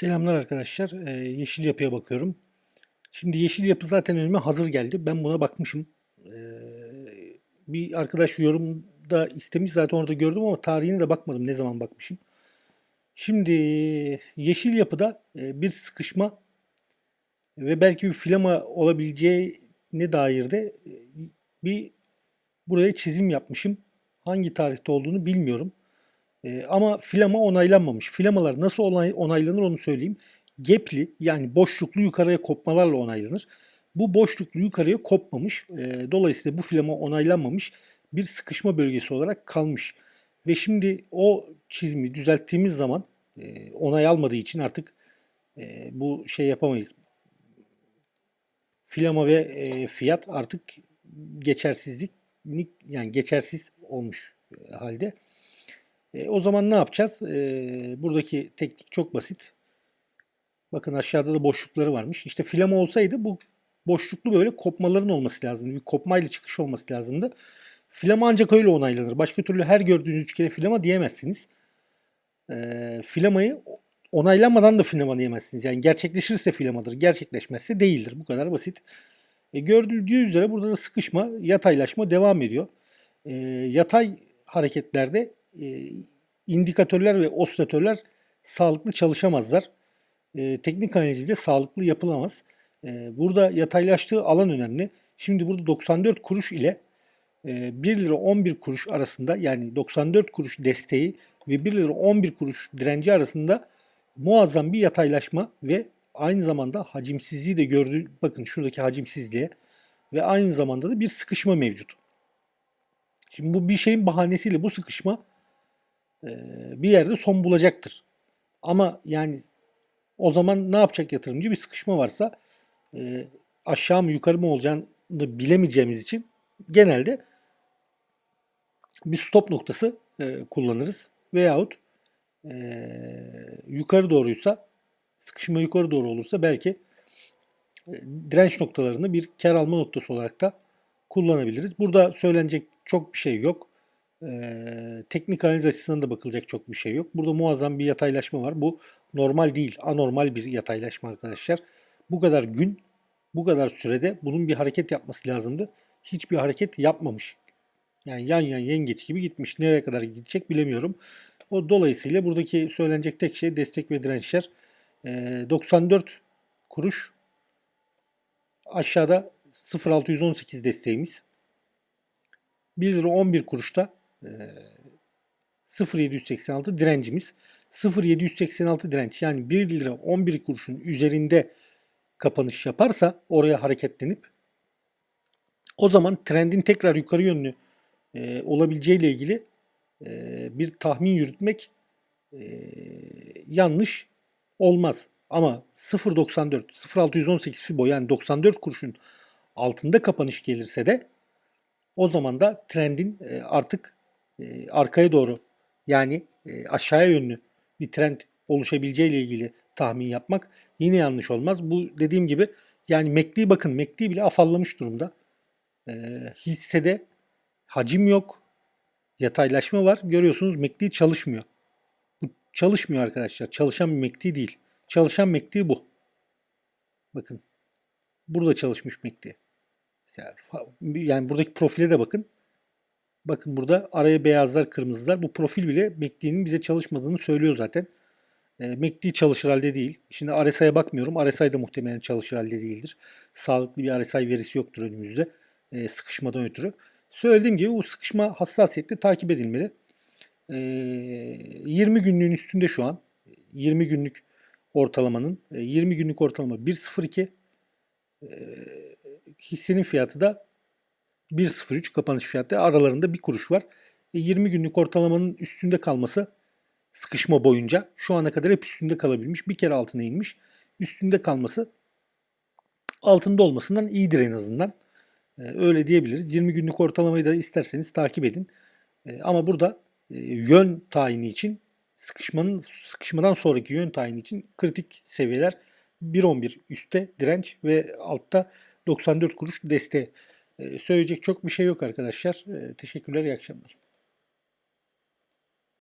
Selamlar arkadaşlar. Ee, yeşil yapıya bakıyorum. Şimdi yeşil yapı zaten önüme hazır geldi. Ben buna bakmışım. Ee, bir arkadaş yorumda istemiş zaten orada gördüm ama tarihine de bakmadım ne zaman bakmışım. Şimdi yeşil yapıda e, bir sıkışma ve belki bir flama olabileceğine dair de e, bir buraya çizim yapmışım. Hangi tarihte olduğunu bilmiyorum. E, ama flama onaylanmamış. Flamalar nasıl onay, onaylanır onu söyleyeyim. Gepli yani boşluklu yukarıya kopmalarla onaylanır. Bu boşluklu yukarıya kopmamış. E, dolayısıyla bu flama onaylanmamış bir sıkışma bölgesi olarak kalmış. Ve şimdi o çizimi düzelttiğimiz zaman e, onay almadığı için artık e, bu şey yapamayız. Filama ve e, fiyat artık geçersizlik yani geçersiz olmuş e, halde. E, o zaman ne yapacağız? E, buradaki teknik çok basit. Bakın aşağıda da boşlukları varmış. İşte filama olsaydı bu boşluklu böyle kopmaların olması lazımdı. Bir kopmayla çıkış olması lazımdı. Filama ancak öyle onaylanır. Başka türlü her gördüğünüz üçgene filama diyemezsiniz. E, filamayı onaylanmadan da filama diyemezsiniz. Yani gerçekleşirse filamadır, gerçekleşmezse değildir. Bu kadar basit. E, gördüğü üzere burada da sıkışma, yataylaşma devam ediyor. E, yatay hareketlerde e, indikatörler ve osilatörler sağlıklı çalışamazlar. E, teknik analiz bile sağlıklı yapılamaz. E, burada yataylaştığı alan önemli. Şimdi burada 94 kuruş ile e, 1 lira 11 kuruş arasında yani 94 kuruş desteği ve 1 lira 11 kuruş direnci arasında muazzam bir yataylaşma ve aynı zamanda hacimsizliği de gördüğü bakın şuradaki hacimsizliğe ve aynı zamanda da bir sıkışma mevcut. Şimdi bu bir şeyin bahanesiyle bu sıkışma bir yerde son bulacaktır. Ama yani o zaman ne yapacak yatırımcı? Bir sıkışma varsa aşağı mı yukarı mı olacağını bilemeyeceğimiz için genelde bir stop noktası kullanırız. Veyahut yukarı doğruysa sıkışma yukarı doğru olursa belki direnç noktalarını bir kar alma noktası olarak da kullanabiliriz. Burada söylenecek çok bir şey yok. Ee, teknik analiz açısından da bakılacak çok bir şey yok. Burada muazzam bir yataylaşma var. Bu normal değil, anormal bir yataylaşma arkadaşlar. Bu kadar gün, bu kadar sürede bunun bir hareket yapması lazımdı. Hiçbir hareket yapmamış. Yani yan yan yengeç gibi gitmiş. Nereye kadar gidecek bilemiyorum. O dolayısıyla buradaki söylenecek tek şey destek ve dirençler. Ee, 94 kuruş. Aşağıda 0.618 desteğimiz. 1 lira 11 kuruşta 0.786 direncimiz. 0.786 direnç yani 1 lira 11 kuruşun üzerinde kapanış yaparsa oraya hareketlenip o zaman trendin tekrar yukarı yönlü e, olabileceğiyle ilgili e, bir tahmin yürütmek e, yanlış olmaz. Ama 0.94, 0.618 Fibo yani 94 kuruşun altında kapanış gelirse de o zaman da trendin e, artık e, arkaya doğru yani e, aşağıya yönlü bir trend oluşabileceği ile ilgili tahmin yapmak yine yanlış olmaz. Bu dediğim gibi yani MACD bakın MACD bile afallamış durumda. Hissede hacim yok. Yataylaşma var. Görüyorsunuz MACD çalışmıyor. Bu çalışmıyor arkadaşlar. Çalışan bir MACD değil. Çalışan MACD bu. Bakın. Burada çalışmış. Mesela, yani buradaki profile de bakın. Bakın burada araya beyazlar, kırmızılar. Bu profil bile MACD'nin bize çalışmadığını söylüyor zaten. E, MACD çalışır halde değil. Şimdi RSI'ye bakmıyorum. RSI de muhtemelen çalışır halde değildir. Sağlıklı bir RSI verisi yoktur önümüzde. E, sıkışmadan ötürü. Söylediğim gibi bu sıkışma hassasiyetle takip edilmeli. E, 20 günlüğün üstünde şu an. 20 günlük ortalamanın. E, 20 günlük ortalama 1.02. E, hissenin fiyatı da 1.03 kapanış fiyatı aralarında bir kuruş var. E 20 günlük ortalamanın üstünde kalması sıkışma boyunca şu ana kadar hep üstünde kalabilmiş. Bir kere altına inmiş. Üstünde kalması altında olmasından iyidir en azından. E, öyle diyebiliriz. 20 günlük ortalamayı da isterseniz takip edin. E, ama burada e, yön tayini için sıkışmanın sıkışmadan sonraki yön tayini için kritik seviyeler 1.11 üstte direnç ve altta 94 kuruş desteği. Ee, söyleyecek çok bir şey yok arkadaşlar. Ee, teşekkürler, iyi akşamlar.